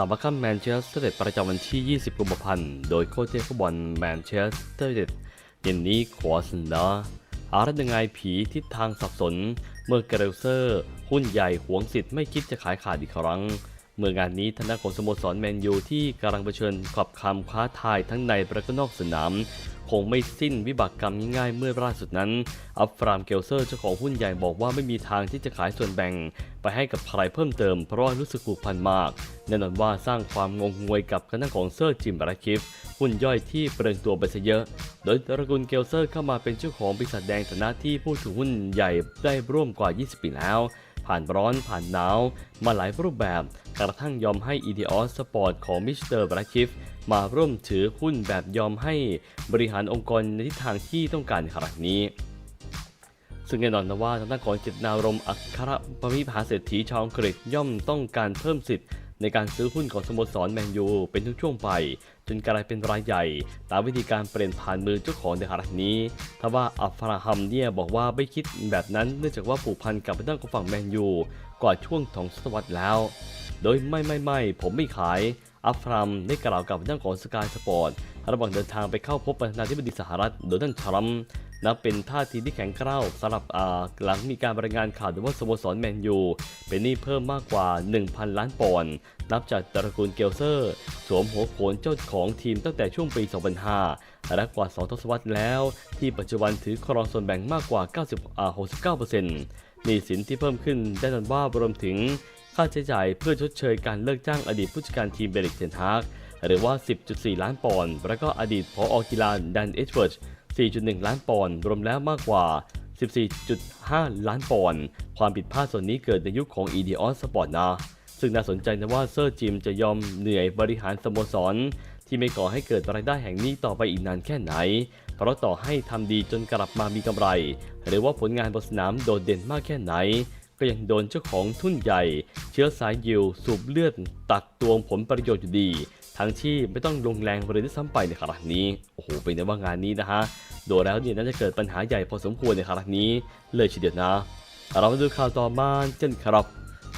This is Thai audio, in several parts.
ข่าวบัคคัมแมนเชสเตอร์เด็ดประจำวันที่ 20 กุมภาพันธ์ โดยโค้ชเจ้ฟุตบอลแมนเชสเตอร์เด็ดเย็นนี้ขอเสนออารัตยังไงผีทิศทางสับสน เมื่อเกเรลเซอร์ หุ้นใหญ่หวงสิทธิ์ไม่คิดจะขายขาดอีกครั้ง เมื่องานนี้ทางด้านของสโมสรแมนยูที่กำลังเผชิญกับคำค้าทายทั้งในและก็นอกสนามคงไม่สิ้นวิบากกรรมง่ายๆเมื่อล่าสุดนั้น อัฟรามเกลเซอร์เจ้าของหุ้นใหญ่บอกว่าไม่มีทางที่จะขายส่วนแบ่ง ไปให้กับใครเพิ่มเติมเพราะรู้สึกผูกพันมาก แน่นอนว่าสร้างความงงงวยกับคณะของเซอร์จิมบราคิฟหุ้นย่อยที่เปลืองตัวไปซะเยอะ โดยตระกูลเกลเซอร์เข้ามาเป็นเจ้าของบริษัทแดงฐานะที่ผู้ถือหุ้นใหญ่ได้ร่วมกว่า 20 ปีแล้ว ผ่านร้อนผ่านหนาว มาหลายรูปแบบ กระทั่งยอมให้ e d o s Sport ของมิสเตอร์บราคิฟมาร่วมถือหุ้นแบบยอมให้บริหารองค์กรในทิศทางที่ต้องการในขณะนี้ซึ่งแน่นอนนะว่าทางด้านของเจตนารมอัครปมิภาเศรษฐีชาวอังกฤษย่อมต้องการเพิ่มสิทธิ์ ในการซื้อหุ้นของสโมสรแมนยูเป็นช่วงๆไป จนกลายเป็นรายใหญ่ ตามวิธีการเปลี่ยนผ่านมือเจ้าของในขณะนี้ทว่าอัฟราฮัมเนี่ยบอกว่าไม่คิดแบบนั้นเนื่องจากว่าผูกพันกับทางของฝั่งแมนยูกว่าช่วงของศตวรรษแล้ว โดยไม่ไม่ไม่ผมไม่ขายอัฟรามได้กล่าวกับเรื่องของสกายสปอร์ตระหว่างเดินทางไปเข้าพบประธานาธิบดีสหรัฐโดนัลด์ทรัมป์ นับเป็นท่าทีที่แข็งกร้าวสำหรับอาหลังมีการรายงานข่าวว่าสโมสรแมนยูเป็นหนี้เพิ่มมากกว่า 1,000 ล้านปอนด์นับจากตระกูลเกลเซอร์ สวมหัวโขนเจ้าของทีมตั้งแต่ช่วงปี 2005 และกว่า 2 ทศวรรษแล้ว ที่ปัจจุบันถือครองส่วนแบ่งมากกว่า 90อ่า69%หนี้สินที่เพิ่มขึ้นได้นันว่ารวมถึงค่าใช้จ่ายเพื่อชดเชยการเลิกจ้างอดีตผู้จัดการทีมเบริกเทนฮากหรือว่า 10.4 ล้านปอนด์ และก็อดีตผอกีฬาดันเอชเวิร์ด 4.1 ล้านปอนด์รวมแล้วมากกว่า 14.5 ล้านปอนด์ความผิดพลาดส่วนนี้เกิดในยุคของ e d o s Sport นะ ซึ่งน่าสนใจนะว่าเซอร์จิมจะยอมเหนื่อยบริหารสโมสร ที่ไม่ก่อให้เกิดรายได้แห่งนี้ต่อไปอีกนานแค่ไหน เพราะต่อให้ทำดีจนกลับมามีกำไร หรือว่าผลงานบนสนามโดดเด่นมากแค่ไหนก็ยังโดนเจ้าของทุนใหญ่ เชื้อสายยิวสูบเลือด ตักตวงผลประโยชน์อยู่ดี ทั้งที่ไม่ต้องลงแรงเลยด้วยซ้ำไปในขณะนี้ โอ้โหเป็นไงว่างานนี้นะฮะ ดยแล้วเนี่ยน่าจะเกิดปัญหาใหญ่พอสมควรในครั้งนี้เลยทีเดียวนะ เรามาดูข่าวต่อมาเช่นครับ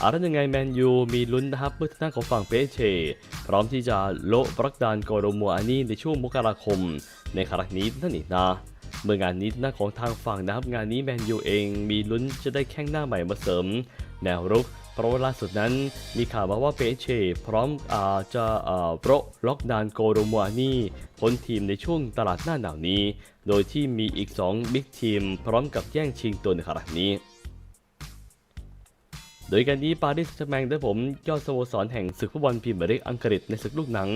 อารัยังไงแมนยูมีลุ้นนะครับเมื่อทางด้านของฝั่งเปเชพร้อมที่จะโละบรักดานโกโรมัวอานี่ในช่วงมกราคม ในครั้งนี้นั่นเองนะ เมื่องานนี้หน้าของทางฝั่งนะครับงานนี้แมนยูเองมีลุ้นจะได้แข้งหน้าใหม่มาเสริม แนวรุกเพราะว่าล่าสุดนั้นมีข่าวมาว่าเปเชพร้อมอาจะอ่าโปรล็อกดานโกโรมัวนี่พ้นทีมในช่วงตลาดหน้าหนาวนี้ โดยที่มีอีก 2 บิ๊กทีม พร้อมกับแย่งชิงตัวในขณะนี้ โดยการนี้ปารีสแซงต์แมงได้ผมยอดสโมสรแห่งศึกฟุตบอลพรีเมียร์ลีกอังกฤษในศึกลูกหนัง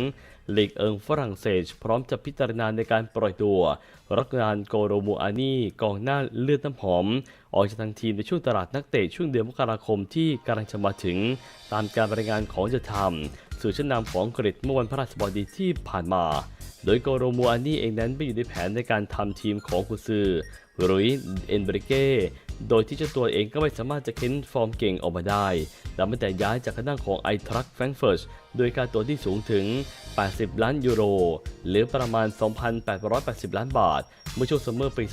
ลีกเอิงฝรั่งเศส พร้อมจะพิจารณาในการปล่อยตัวรักงานโกโรมูอานีกองหน้าเลือดน้ำหอม ออกจากทางทีมในช่วงตลาดนักเตะช่วงเดือนมกราคมที่กำลังจะมาถึง ตามการรายงานของจะทำสู่อชั้นนำของอังกฤษเมื่อวันพฤหัสบดีที่ผ่านมา โดยโกโรมูอานีเองนั้นไม่อยู่ในแผนในการทำทีมของกุซือรุยเอ็นเบริเก้ โดยที่เจ้าตัวเองก็ไม่สามารถจะเค้นฟอร์มเก่งออกมาได้และไม่แต่ย้ายจากคณะของไอทรัคแฟรงเฟิร์ตโดยค่าตัวที่สูงถึง 80 ล้านยูโร หรือประมาณ 2,880 ล้านบาท เมื่อช่วงซัมเมอร์ปี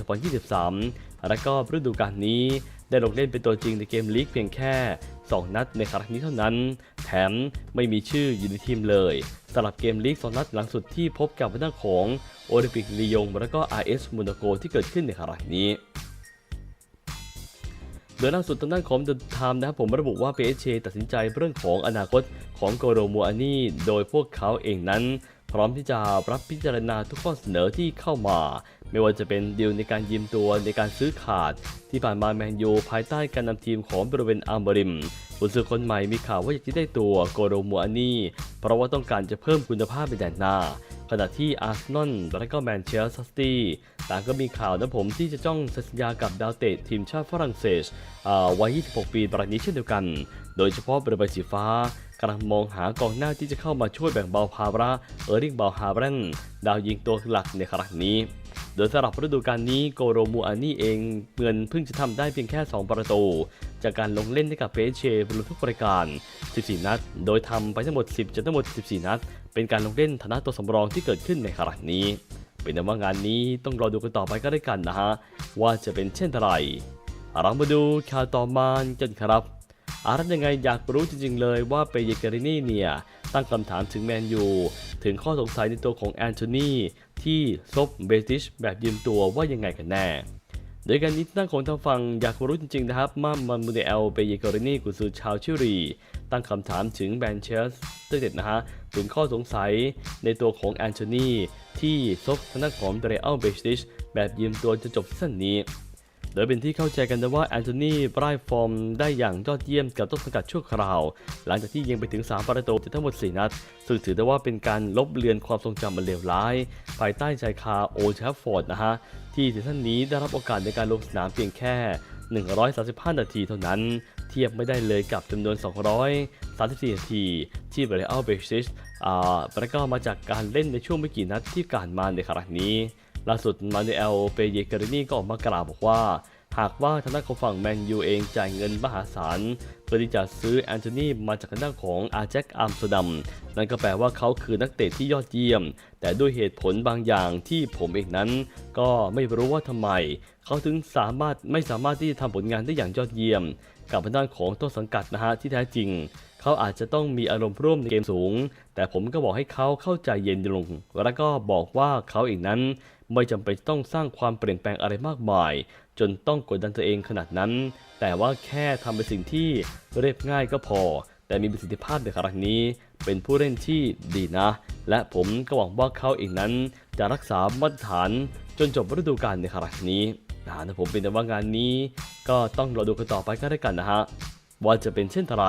2023 และก็ฤดูกาลนี้ได้ลงเล่นเป็นตัวจริงในเกมลีกเพียงแค่ 2 นัดในครั้งนี้เท่านั้น แถมไม่มีชื่ออยู่ในทีมเลยสำหรับเกมลีก 2 นัดหลังสุดที่พบกับทางของโอลิมปิกลียงและก็ RS มูนาโกที่เกิดขึ้นในครั้งนี้ โดยล่าสุดทางด้านของ The Time นะครับผมระบุว่า PSG ตัดสินใจเรื่องของอนาคตของโกโรมัวอานี่โดยพวกเขาเองนั้น พร้อมที่จะรับพิจารณาทุกข้อเสนอที่เข้ามา ไม่ว่าจะเป็นดีลในการยืมตัวในการซื้อขาด ที่ผ่านมาแมนยูภายใต้การนำทีมของบริเวณอาร์มบริมบุษือคนใหม่มีข่าวว่าอยากจะได้ตัวโกโรมัวอานี่เพราะว่าต้องการจะเพิ่มคุณภาพในแดนหน้า ขณะที่อาร์เซนอลและก็แมนเชสเตอร์ซิตี้ต่างก็มีข่าวนะผมที่จะจ้องสัญญากับดาวเตะทีมชาติฝรั่งเศสอ่าวัย 26 ปีรายนี้เช่นเดียวกัน โดยเฉพาะบริเวณสีฟ้ากำลังมองหากองหน้าที่จะเข้ามาช่วยแบ่งเบาภาระเออร์ลิงเบาฮาร์เรนดาวยิงตัวหลักในครั้งนี้ โดยสำหรับฤดูกาลนี้โกโรมูอานี่เองเงินเพิ่งจะทำได้เพียงแค่ 2 ประตู จากการลงเล่นให้กับเปเชบนทุกรายการ 14 นัด โดยทำไปทั้งหมด 10จนทั้งหมด 14 นัด เป็นการลงเล่นฐานะตัวสำรองที่เกิดขึ้นในครั้งนี้ เป็นแต่ว่างานนี้ต้องรอดูกันต่อไปก็ได้กันนะฮะ ว่าจะเป็นเช่นไรเรามาดูข่าวต่อมากันครับอารัตยังไงอยากรู้จริงๆเลยว่าเปเยเกรินีเนี่ย ตั้งคำถามถึงแมนยู ถึงข้อสงสัยในตัวของแอนโทนี ที่ซบเบติชแบบยืมตัวว่ายังไงกันแน่ โดยการนี้ตั้งของทางฝั่งอยากรู้จริงๆนะครับมามันมูเดลเปเยเกรินีกุซือชาวชิลีตั้งคำถามถึงแบนเชสเตอร์เด็ดนะฮะถึงข้อสงสัยในตัวของแอนโทนีที่ซบทางด้านของเดรอัลเบติชแบบยืมตัวจะจบซีซั่นนี้ โดยเป็นที่เข้าใจกันนะว่าแอนโทนีไร้ฟอร์มได้อย่างยอดเยี่ยมกับต้นสังกัดชั่วคราว หลังจากที่ยิงไปถึง 3 ประตูทั้งหมด 4 นัด ซึ่งถือได้ว่าเป็นการลบเลือนความทรงจำมันเลวร้าย ภายใต้ชายคาโอลด์แทฟฟอร์ดนะฮะ ที่ซีซั่นนี้ได้รับโอกาสในการลงสนามเพียงแค่ 135 นาทีเท่านั้น เทียบไม่ได้เลยกับจำนวน 234 นาทีที่เบรอัลเบชิชอ่าประกอบมาจากการเล่นในช่วงไม่กี่นัดที่ผ่านมาในครั้งนี้ ล่าสุดมานูเอลเปเยเกรินีก็ออกมากล่าวบอกว่า หากว่าทางด้านของฝั่งแมนยูเองจ่ายเงินมหาศาลเพื่อที่จะซื้อแอนโทนีมาจากทางด้านของอาแจ็คอัมสเตอร์ดัมนั่นก็แปลว่าเขาคือนักเตะที่ยอดเยี่ยม แต่ด้วยเหตุผลบางอย่างที่ผมเองนั้น ก็ไม่รู้ว่าทำไม เขาถึงสามารถไม่สามารถที่จะทำผลงานได้อย่างยอดเยี่ยม กับทางด้านของต้นสังกัดนะฮะที่แท้จริง เขาอาจจะต้องมีอารมณ์ร่วมในเกมสูง แต่ผมก็บอกให้เขาเข้าใจเย็นลง แล้วก็บอกว่าเขาเองนั้น ไม่จำเป็นต้องสร้างความเปลี่ยนแปลงอะไรมากมาย จนต้องกดดันตัวเองขนาดนั้น แต่ว่าแค่ทำเป็นสิ่งที่เรียบง่ายก็พอ แต่มีประสิทธิภาพในครั้งนี้ เป็นผู้เล่นที่ดีนะ และผมก็หวังว่าเขาเองนั้น จะรักษามาตรฐานจนจบฤดูกาลในครั้งนี้นะผมเป็นแต่ว่างานนี้ ก็ต้องรอดูกันต่อไปก็ได้กันนะฮะว่าจะเป็นเช่นไร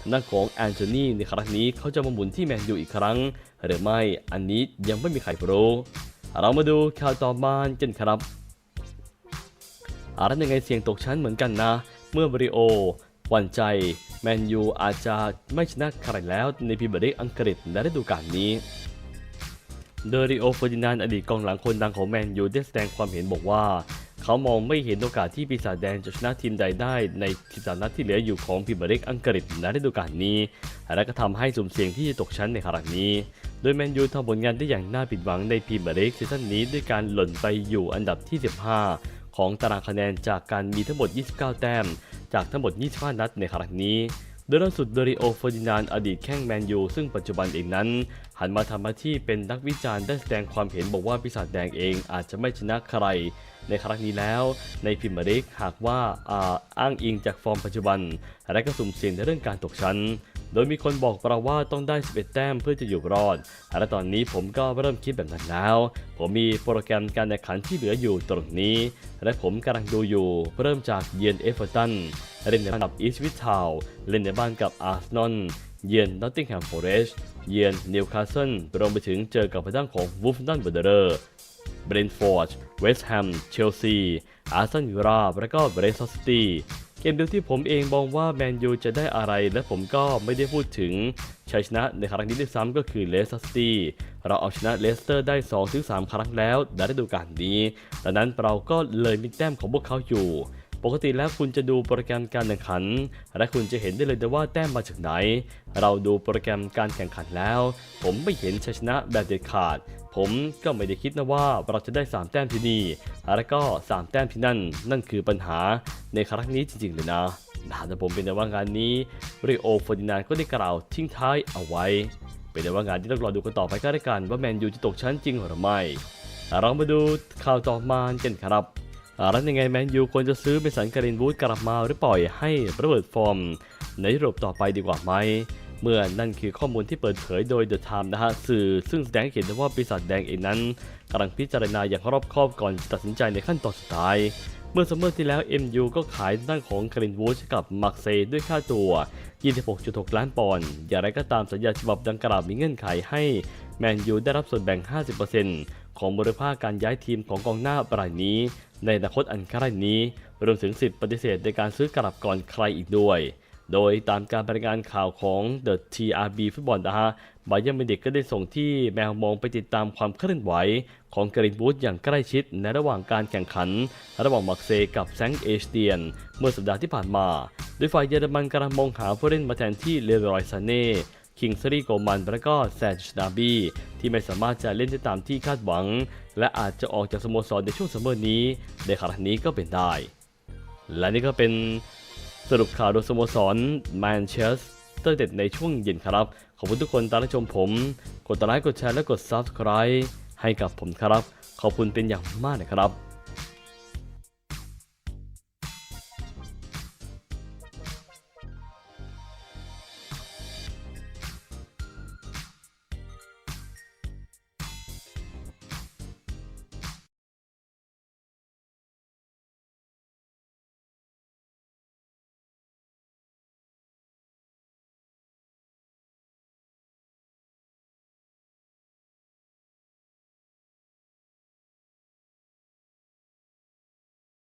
ทางด้านของแอนโทนีในครั้งนี้เขาจะมาหมุนที่แมนยูอีกครั้ง หรือไม่อันนี้ยังไม่มีใครรู้เรามาดูข่าวต่อมากันครับอารันยังไงเสียงตกชั้นเหมือนกันนะ เมื่อบริโอหวั่นใจแมนยูอาจจะไม่ชนะใครแล้วในพรีเมียร์ลีกอังกฤษในฤดูกาลนี้โดริโอเฟอร์ดินานอดีตกองหลังคนดังของแมนยูได้แสดงความเห็นบอกว่า เขามองไม่เห็นโอกาสที่ปีศาจแดงจะชนะทีมใดได้ใน13นัดที่เหลืออยู่ของพรีเมียร์ลีกอังกฤษในฤดูกาลนี้ และก็ทำให้สุ่มเสี่ยงที่จะตกชั้นในครั้งนี้ โดยแมนยูทำผลงานได้อย่างน่าผิดหวังในพรีเมียร์ลีกซีซั่นนี้ด้วยการหล่นไปอยู่อันดับที่ 15 ของตารางคะแนนจากการมีทั้งหมด 29 แต้ม จากทั้งหมด 25 นัดในครั้งนี้โดยล่าสุดโดริโอเฟอร์ดินานอดีตแข้งแมนยูซึ่งปัจจุบันเองนั้น หันมาทำหน้าที่เป็นนักวิจารณ์ได้แสดงความเห็นบอกว่าปีศาจแดงเองอาจจะไม่ชนะใคร ในครั้งนี้แล้วในพรีเมียร์ลีกหากว่าอาอ้างอิงจากฟอร์มปัจจุบัน และก็สุ่มเสี่ยงในเรื่องการตกชั้น โดยมีคนบอกเราว่าต้องได้ 11 แต้มเพื่อจะอยู่รอด และตอนนี้ผมก็เริ่มคิดแบบนั้นแล้ว ผมมีโปรแกรมการแข่งขันที่เหลืออยู่ตรงนี้ และผมกำลังดูอยู่ เริ่มจากเยือนเอฟเวอร์ตันเล่นในบ้านกับอีสวิททาวเล่นในบ้านกับอาร์เซนอลเยือนนอตติงแฮมฟอเรสต์เยือนนิวคาสเซิลรวมไปถึงเจอกับทางด้านของวูฟดันเบอร์เดอร์ เบรนท์ฟอร์ดเวสต์แฮม เชลซี อาร์เซนอลราและก็เบรสต์ซิตี้เกมเดียวที่ผมเองมองว่าแมนยูจะได้อะไร และผมก็ไม่ได้พูดถึงชัยชนะในครั้งนี้ด้วยซ้ำก็คือเลสเตอร์ซิตี้เราเอาชนะเลสเตอร์ได้ 2-3 ครั้งแล้วในฤดูกาลนี้ ดังนั้นเราก็เลยมีแต้มของพวกเขาอยู่ ปกติแล้วคุณจะดูโปรแกรมการแข่งขัน และคุณจะเห็นได้เลยว่าแต้มมาจากไหน เราดูโปรแกรมการแข่งขันแล้ว ผมไม่เห็นชัยชนะแบบเด็ดขาด ผมก็ไม่ได้คิดนะว่าเราจะได้ 3 แต้มที่นี่และก็ 3 แต้มที่นั่น นั่นคือปัญหาในครั้งนี้จริงๆเลยนะนะแต่ผมเป็นแต่ว่างานนี้ริโอฟอร์ดินานก็ได้กล่าวทิ้งท้ายเอาไว้ เป็นแต่ว่างานที่ต้องรอดูกันต่อไปก็ได้กันว่าแมนยูจะตกชั้นจริงหรือไม่เรามาดูข่าวต่อมากันครับ แล้วยังไงแมนยูควรจะซื้อเบสันการินวูดกลับมาหรือปล่อยให้ระเบิดฟอร์ม ในยุโรปต่อไปดีกว่าไหมเมื่อนั่นคือข้อมูลที่เปิดเผยโดย The Time นะฮะสื่อซึ่งแสดงให้เห็นได้ว่าปีศาจแดงเองนั้นกำลังพิจารณาอย่างรอบคอบก่อนตัดสินใจในขั้นตอนสุดท้าย เมื่อซัมเมอร์ที่แล้ว MU ก็ขายด้านของการินวูดกับมาร์เซย์ด้วยค่าตัว 26.6 ล้านปอนด์อย่างไรก็ตามสัญญาฉบับดังกล่าวมีเงื่อนไขให้ แมนยูได้รับส่วนแบ่ง 50%ของมูลค่าการย้ายทีมของกองหน้ารายนี้ ในอนาคตอันใกล้นี้ รวมถึงสิทธิปฏิเสธในการซื้อกลับก่อนใครอีกด้วย โดยตามการรายงานข่าวของ The TRB ฟุตบอลนะฮะบาเยอร์มิวนิกก็ได้ส่งที่แมวมองไปติดตามความเคลื่อนไหว ของกรีนวูดอย่างใกล้ชิดในระหว่างการแข่งขัน ระหว่างมักเซกับแซงเอชเตียน เมื่อสัปดาห์ที่ผ่านมา โดยฝ่ายเยอรมันกำลังมองหาผู้เล่นมาแทนที่เลโรยซาเน่ คิงซรีโกมันและก็แซนชนาบีที่ไม่สามารถจะเล่นได้ตามที่คาดหวัง และอาจจะออกจากสโมสรในช่วงซัมเมอร์นี้ในครั้งนี้ก็เป็นได้ และนี่ก็เป็นสรุปข่าวโดยสโมสรแมนเชสเตอร์เด็ดในช่วงเย็นครับ ขอบคุณทุกคนตามรับชมผม กดไลค์กดแชร์และกด Subscribe ให้กับผมครับ ขอบคุณเป็นอย่างมากนะครับ